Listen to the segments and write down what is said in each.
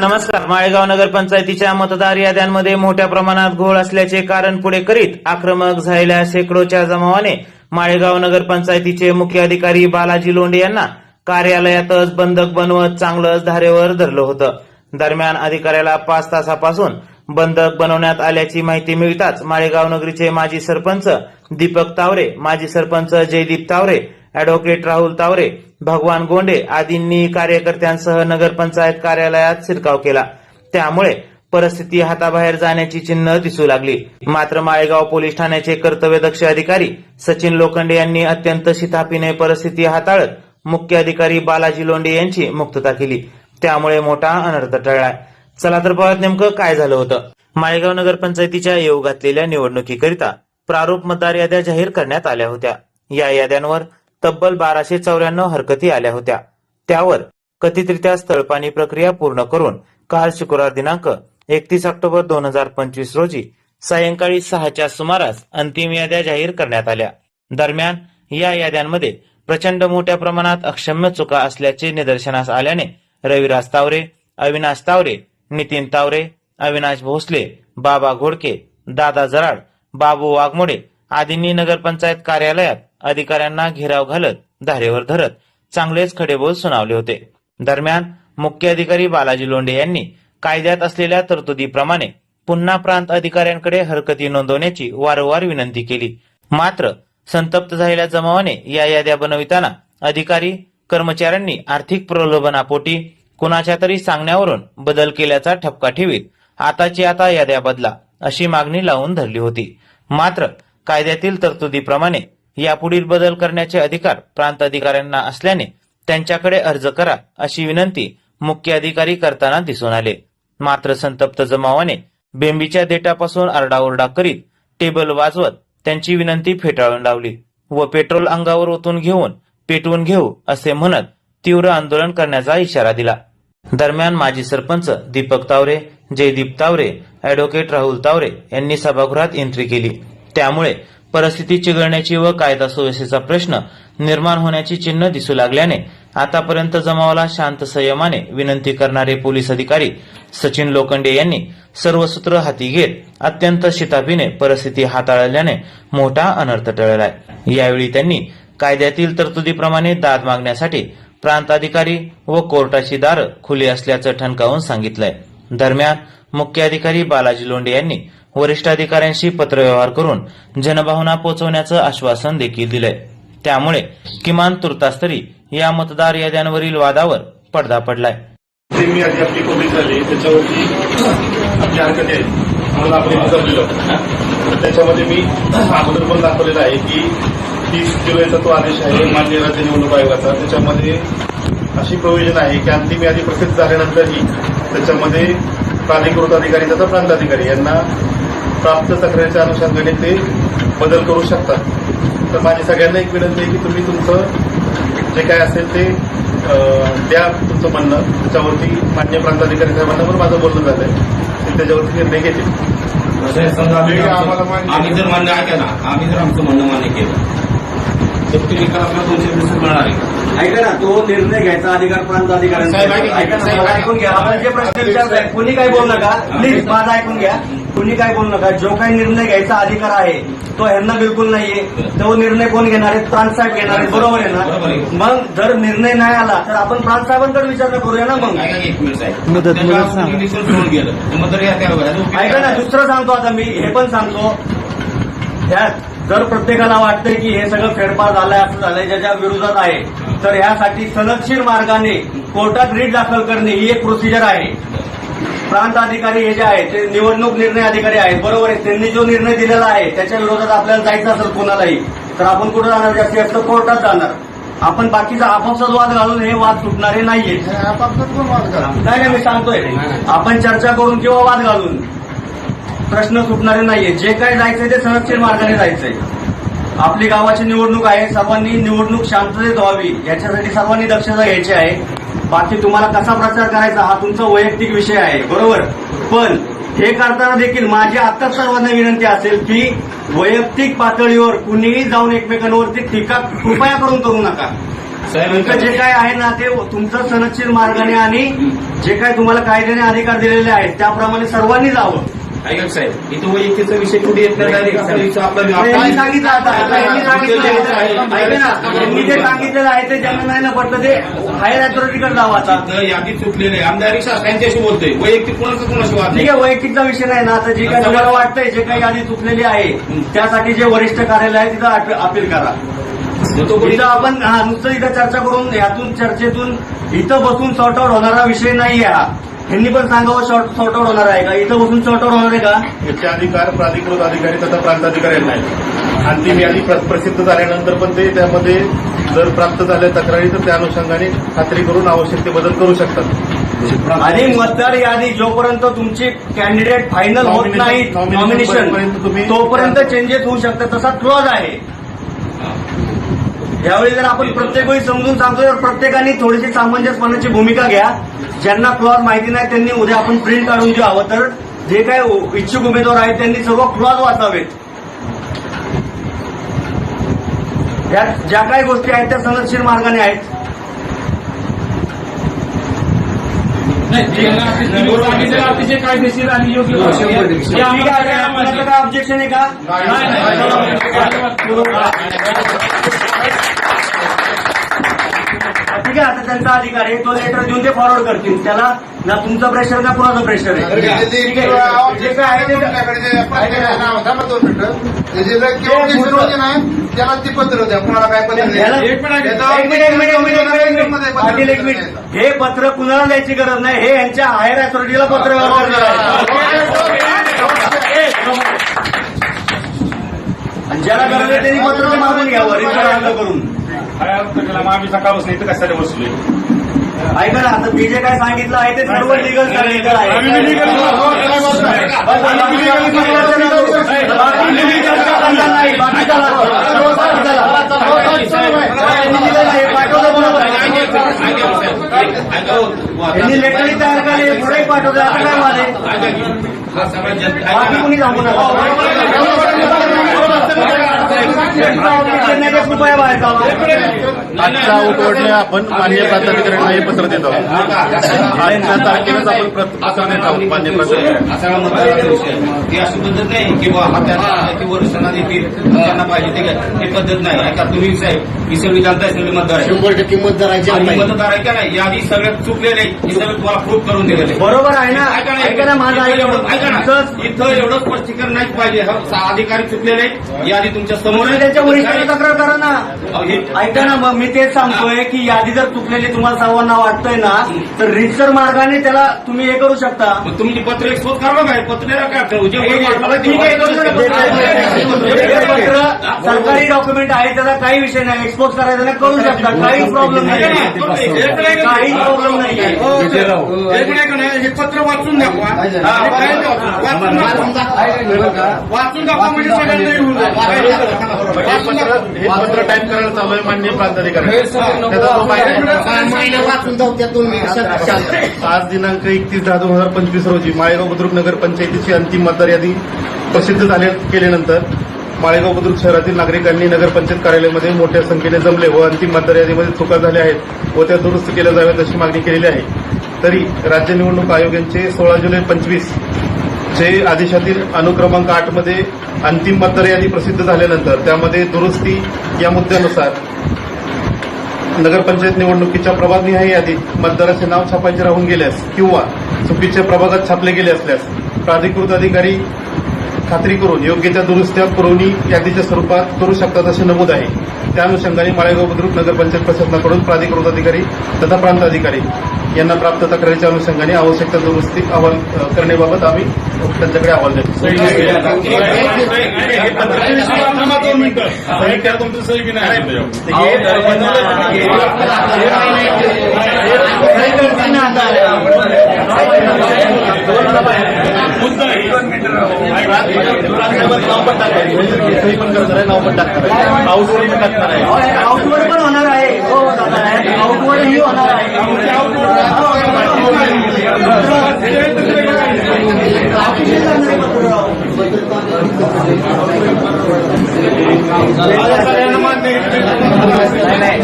नमस्कार. माळेगाव नगरपंचायतीच्या मतदार याद्यांमध्ये मोठ्या प्रमाणात घोळ असल्याचे कारण पुढे करीत आक्रमक झालेल्या शेकडोच्या जमावाने माळेगाव नगरपंचायतीचे मुख्य अधिकारी बालाजी लोंढे यांना कार्यालयातच बंधक बनवत चांगलंच धारेवर धरलं होतं. दरम्यान अधिकाऱ्याला पाच तासापासून बंधक बनवण्यात आल्याची माहिती मिळताच माळेगाव नगरीचे माजी सरपंच दीपक तावरे माजी सरपंच जयदीप तावरे अॅडव्होकेट राहुल तावरे भगवान गोंडे आदींनी कार्यकर्त्यांसह नगरपंचायत कार्यालयात शिरकाव केला. त्यामुळे परिस्थिती हाताबाहेर जाण्याची चिन्ह दिसू लागली. मात्र माळेगाव पोलीस ठाण्याचे कर्तव्यदक्ष अधिकारी सचिन लोखंडे यांनी अत्यंत शिताफीने परिस्थिती हाताळत मुख्य अधिकारी बालाजी लोंडे यांची मुक्तता केली. त्यामुळे मोठा अनर्थ टळलाय. चला तर पाहत नेमकं काय झालं होतं. माळेगाव नगरपंचायतीच्या येऊ घातलेल्या निवडणुकीकरिता प्रारूप मतदार याद्या जाहीर करण्यात आल्या होत्या. या याद्यांवर तब्बल बाराशे चौऱ्याण्णव हरकती आल्या होत्या. त्यावर कथितरित्या स्थळपाणी प्रक्रिया पूर्ण करून काल शुक्रवार दिनांक एकतीस ऑक्टोबर दोन हजार पंचवीस रोजी सायंकाळी सहाच्या सुमारास अंतिम याद्या जाहीर करण्यात आल्या. दरम्यान या याद्यांमध्ये प्रचंड मोठ्या प्रमाणात अक्षम्य चुका असल्याचे निदर्शनास आल्याने रविराज तावरे अविनाश तावरे नितीन तावरे अविनाश भोसले बाबा घोडके दादा जराड बाबू वाघमोडे आदींनी नगरपंचायत कार्यालयात अधिकाऱ्यांना घेराव घालत धारेवर धरत चांगलेच खडेबोल सुनावले होते. दरम्यान मुख्य अधिकारी बालाजी लोंढे यांनी कायद्यात असलेल्या तरतुदीप्रमाणे पुन्हा प्रांत अधिकाऱ्यांकडे हरकती नोंदवण्याची वारंवार विनंती केली. मात्र संतप्त झालेल्या जमावाने या याद्या बनविताना अधिकारी कर्मचाऱ्यांनी आर्थिक प्रलोभनापोटी कुणाच्या तरी सांगण्यावरून बदल केल्याचा ठपका ठेवीत आताची आता याद्या बदला अशी मागणी लावून धरली होती. मात्र कायद्यातील तरतुदीप्रमाणे यापुढील बदल करण्याचे अधिकार प्रांत अधिकाऱ्यांना असल्याने त्यांच्याकडे अर्ज करा अशी विनंती मुख्य अधिकारी करताना दिसून आले. मात्र संतप्त जमावाने बेंबीच्या देटापासून आरडाओरडा करीत टेबल वाजवत त्यांची विनंती फेटाळून लावली व पेट्रोल अंगावर ओतून घेऊन पेटवून घेऊ असे म्हणत तीव्र आंदोलन करण्याचा इशारा दिला. दरम्यान माजी सरपंच दीपक तावरे जयदीप तावरे अॅडव्होकेट राहुल तावरे यांनी सभागृहात एंट्री केली. त्यामुळे परिस्थिती चिघळण्याची व कायदा सुव्यवस्थेचा प्रश्न निर्माण होण्याची चिन्ह दिसू लागल्याने आतापर्यंत जमावाला शांत संयमाने विनंती करणारे पोलीस अधिकारी सचिन लोखंडे यांनी सर्व सूत्र हाती घेत अत्यंत शिताफीने परिस्थिती हाताळल्याने मोठा अनर्थ टळलाय. यावेळी त्यांनी कायद्यातील तरतुदीप्रमाणे दाद मागण्यासाठी प्रांताधिकारी व कोर्टाची दारं खुली असल्याचं ठणकावून सांगितलंय. दरम्यान मुख्य अधिकारी बालाजी लोंढे यांनी वरिष्ठ अधिकाऱ्यांशी पत्रव्यवहार करून जनभावना पोहोचवण्याचं आश्वासन देखील दिलंय. त्यामुळे किमान तुर्तास तरी या मतदार याद्यांवरील वादावर पडदा पडलाय. मी आधी आपली पब्लिक झाली त्याच्यावरती आपली म्हणून आपण जमलेलो त्याच्यामध्ये मी अगोदर पण दाखवलेलं आहे की तीस जुलैचा तो आदेश आहे मान्य राज्य निवडणूक आयोगाचा. त्याच्यामध्ये अशी प्रोव्हिजन आहे की अंतिम यादी प्रसिद्ध झाल्यानंतरही त्याच्यामध्ये प्राधिकृत अधिकारी तथा प्रांत अधिकारी यांना प्राप्त तक्रारीच्या अनुषंगाने ते बदल करू शकतात. तर माझी सगळ्यांना एक विनंती आहे की तुम्ही तुमचं जे काय असेल ते द्या तुमचं म्हणणं. त्याच्यावरती मान्य प्रांताधिकारी साहेबांना पण माझं बोलणं झालंय. ते त्याच्यावरती निर्णय घेतील. असं आहे, समजा आम्ही जर मान्य केला आम्ही जर आमचं म्हणणं मान्य केलं तर ते निकाल आपल्याला दोनशे दिवसात मिळणार आहे. ऐका ना तो निर्णय घ्यायचा अधिकार प्रांत अधिकाऱ्यांचा ना, ऐकून घ्या. आपण जे प्रश्न विचारताय कुणी काय बोलू नका? प्लीज माझा ऐकून घ्या. कुणी काय बोलू नका. जो काही निर्णय घ्यायचा अधिकार आहे तो ह्यांना बिलकुल नाहीये. तो निर्णय कोण घेणार आहे? प्रांत साहेब घेणार आहेत. बरोबर आहे ना? आहे. मग जर निर्णय नाही आला तर आपण प्रांत साहेबांकडे विचारणा करूया ना मग. ऐका ना दुसरं सांगतो आता मी. हे पण सांगतो. जर प्रत्येकाला वाटतंय की हे सगळं फेरफार झालंय असं झालंय ज्याच्या विरोधात आहे तर ह्यासाठी सनदशीर मार्गाने कोर्टात रीट दाखल करणे ही एक प्रोसिजर आहे. प्रांत अधिकारी हे जे आहेत ते निवडणूक निर्णय अधिकारी आहेत बरोबर आहे त्यांनी जो निर्णय दिलेला आहे त्याच्या विरोधात आपल्याला जायचं असेल कोणालाही तर आपण कुठं जाणार? जास्तीत जास्त कोर्टात जाणार. आपण बाकीचा आपापसात वाद घालून हे वाद सुटणारे नाहीये. नाही नाही मी सांगतोय. आपण चर्चा करून किंवा वाद घालून प्रश्न सुटणारे नाहीये. जे काय जायचंय ते सहजशीर मार्गाने जायचंय. आपली गावाची निवडणूक आहे सर्वांनी निवडणूक शांततेत व्हावी याच्यासाठी सर्वांनी दक्षता घ्यायची आहे. बाकी तुम्हाला कसा प्रचार करायचा हा तुमचा वैयक्तिक विषय आहे बरोबर? पण हे करताना देखील माझी आता सर्वांना विनंती असेल की वैयक्तिक पातळीवर कुणीही जाऊन एकमेकांवरती टीका कृपया करून करू नका. तुमचं जे काय आहे ना ते तुमचं सनदशीर मार्गाने आणि जे काय तुम्हाला कायद्याने अधिकार दिलेले आहेत त्याप्रमाणे सर्वांनी जावं. ऐका साहेब इथं वैयक्तिकचा विषय कुठे येत नाही आपला सांगितलं आता आता यांनी सांगितलं ऐका ना यांनी जे सांगितलेलं आहे ते ज्यांना नाही ना पडलं ते हायर अथॉरिटीकडे जावं आता. यादी चुकलेली आहे आमदारी शासनांच्याशी बोलतोय. वैयक्तिक कोणाचं कोणाशी वाद ठीक आहे वैयक्तिकचा विषय नाही ना आता जे काही तुम्हाला वाटतंय जे काही आधी चुकलेली आहे त्यासाठी जे वरिष्ठ कार्यालय आहे तिथं अपी- अपील करा. मग तो कोणी इथं आपण हा नुसतं इथं चर्चा करून यातून चर्चेतून इथं बसून सॉर्ट आउट होणारा विषय नाही आहे हा. ह्यांनी पण सांगावं शॉर्ट सॉर्ट आउट होणार आहे का? इथं बसून सॉर्ट आउट होणार आहे का? याचे अधिकार प्राधिकृत अधिकारी तथा प्रांताधिकाऱ्यांना आहेत. अंतिम यादी प्र- प्रसिद्ध झाल्यानंतर पण ते त्यामध्ये जर प्राप्त झाल्या तक्रारी तर त्या अनुषंगाने खात्री करून आवश्यक ते बदल करू शकतात. आणि मतदार यादी जोपर्यंत तुमची कॅन्डिडेट फायनल होत नाही नॉमिनेशन पर्यंत तुम्ही- तोपर्यंत चेंजेस होऊ शकतात. तसा क्लॉज आहे. यावेळी जर आपण प्रत्येक वेळी समजून सांगतो तर प्रत्येकाने थोडीशी सामंजस्यपणाची भूमिका घ्या. ज्यांना क्लॉज माहिती नाही त्यांनी उद्या आपण प्रिंट काढून देऊ हवं तर जे काय इच्छुक उमेदवार आहेत त्यांनी सर्व क्लॉज वाचावेत. या ज्या काही गोष्टी आहेत त्या संरक्षण मार्गाने आहेत. अतिशय कायदेशीर आणि योग्य ऑब्जेक्शन आहे का? ठीक आहे आता त्यांचा अधिकार आहे. तो लेटर देऊन ते फॉरवर्ड करतील. त्याला ना तुमचं प्रेशर ना कुणाचं प्रेशर आहे. ठीक आहे? जे काय आहे ते- त्याला ती पत्र द्या. कुणाला काय पत्र याला- द्या एक मिनिट, एक मिनिट, एक मिनिट, एक मिनिट, एक मिनिट. पाटील एक मिनिट. हे पत्र कुणाला द्यायची गरज नाही? हे यांच्या हायर अथॉरिटीला पत्र व्यवहार आणि ज्याला गरज आहे त्यांनी पत्र मागून घ्यावं आम्ही सकाळपासून इथं बसलोय ऐका ना आता मी जे काय सांगितलं आहे ते सर्व लिगल सांगितलं आहे आम्ही legal बाकी legal चर्चा करणार नाही. बाकी चला. बाकी चला. यांनी दिलेलं आहे, पाठवलं बरोबर आहे. यांनी लेटरही तयार केले पुढे पाठवलं आता काय वाद आहे हा बाकी. कुणी सांगू नका आजच्या उठवडले आपण मान्य प्राधिकरणाला हे पत्र देत आहोत आजच्या तारखेलाच आपण पत्र देत आहोत मान्य प्राधिकरण असा. ती अशी पद्धत नाही की हा त्यांना वरिष्ठांना पाहिजे ते. ही पद्धत नाही ऐका तुम्ही साहेब ही सगळी जनता आहे, सगळी मतदार शंभर टक्के मतदारांची मतदार आहे का नाही यादी सगळ्यात चुकलेले आहे. हे सगळं तुम्हाला प्रूफ करून दिलेलं बरोबर आहे ना ऐका ना, ऐका ना माझं एवढं- ऐका ना इथं एवढं स्पष्टीकरण नाही पाहिजे हा अधिकारी चुकलेले. यादी तुमच्यासमोर आहे. त्यांच्या वरिष्ठांची तक्रार करा ना. अहो, ऐका ना मग मी तेच सांगतोय की यादी जर चुकलेली तुम्हाला सर्वांना वाटतंय ना तर रितसर मार्गाने त्याला तुम्ही हे करू शकता. तुमची पत्र एक्सपोज करा काय पत्र काय ठीक आहे सरकारी डॉक्युमेंट आहे त्याचा काही विषय नाही. एक्सपोज करायचा नाही करू शकता. काही प्रॉब्लेम नाही काही प्रॉब्लेम नाही हे पत्र वाचून दाखवा. वाचून दाखवा. म्हणजे सगळ्यांना. हे पत्र हे पत्र टाईप करायला चालू आहे मान्य प्राधिकरण त्याचा जो माहिती- वाचून जाऊ त्यातून मी. शांत आज दिनांक एकतीस दहा दोन हजार पंचवीस रोजी माळेगाव बुद्रुक नगर पंचायतीची अंतिम मतदार यादी प्रसिद्ध झाले केल्यानंतर माळेगाव बुद्रुक शहरातील नागरिकांनी नगरपंचायत कार्यालयामध्ये मोठ्या संख्येने जमले व अंतिम मतदार यादीमध्ये चुका झाल्या आहेत व त्या दुरुस्त केल्या जाव्यात अशी मागणी केलेली आहे. तरी राज्य निवडणूक आयोग यांचे सोळा जुलै पंचवीस जे आदेशातील अनुक्रमांक आठमध्ये अंतिम मतदार यादी प्रसिद्ध झाल्यानंतर त्यामध्ये दुरुस्ती या मुद्द्यानुसार नगरपंचायत निवडणुकीच्या प्रभागनिहाय यादीत मतदाराचे नाव छापायचे राहून गेल्यास किंवा चुकीच्या प्रभागात छापले गेले असल्यास प्राधिकृत अधिकारी खात्री करून योग्य त्या दुरुस्त्या पुरवणी यादीच्या स्वरूपात करू शकतात असे नमूद आहे. त्या अनुषंगाने माळेगाव बुद्रुक नगरपंचायत प्रशासनाकडून प्राधिकृत अधिकारी तथा प्रांत अधिकारी यांना प्राप्त तक्रारीच्या अनुषंगाने आवश्यक त्या दुरुस्ती अहवाल करण्याबाबत आम्ही त्यांच्याकडे अहवाल देतो. सही त्यात तुमचं सही बी नाही सही पण करणार आहे नाव पण टाकणार आहे. आउटवर पण टाकणार आहे आउटवर्ड पण होणार आहे हो दादा आउटवर्ड ही होणार आहे नाही नाही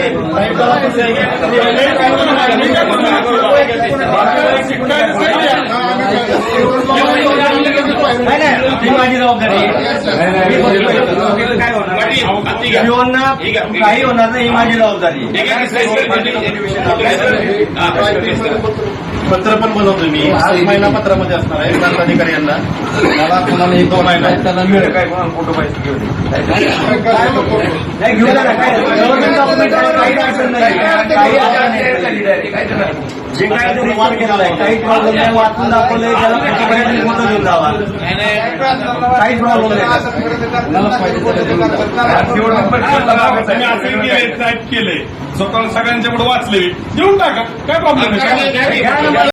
ही माझी जबाबदारी काही होणार नाही ही माझी जबाबदारी पत्र पण बनवतो मी. आज महिना पत्रामध्ये असणार आहे. प्रांताधिकारी यांना मला कोणाला एक दोन महिना काय फोटो पाहिजे घेऊन घेऊन जा ना, काय गव्हर्नमेंट डॉक्युमेंट आहे, काही अडचण नाही काही. जे काय केलेलं आहे काही प्रॉब्लेम नाही. वाचून त्याला जावा? काहीच प्रॉब्लेम नाही. मी असं केलंय टाईप केलंय स्वतः सगळ्यांच्या पुढे वाचले. देऊन टाका. काय प्रॉब्लेम आहे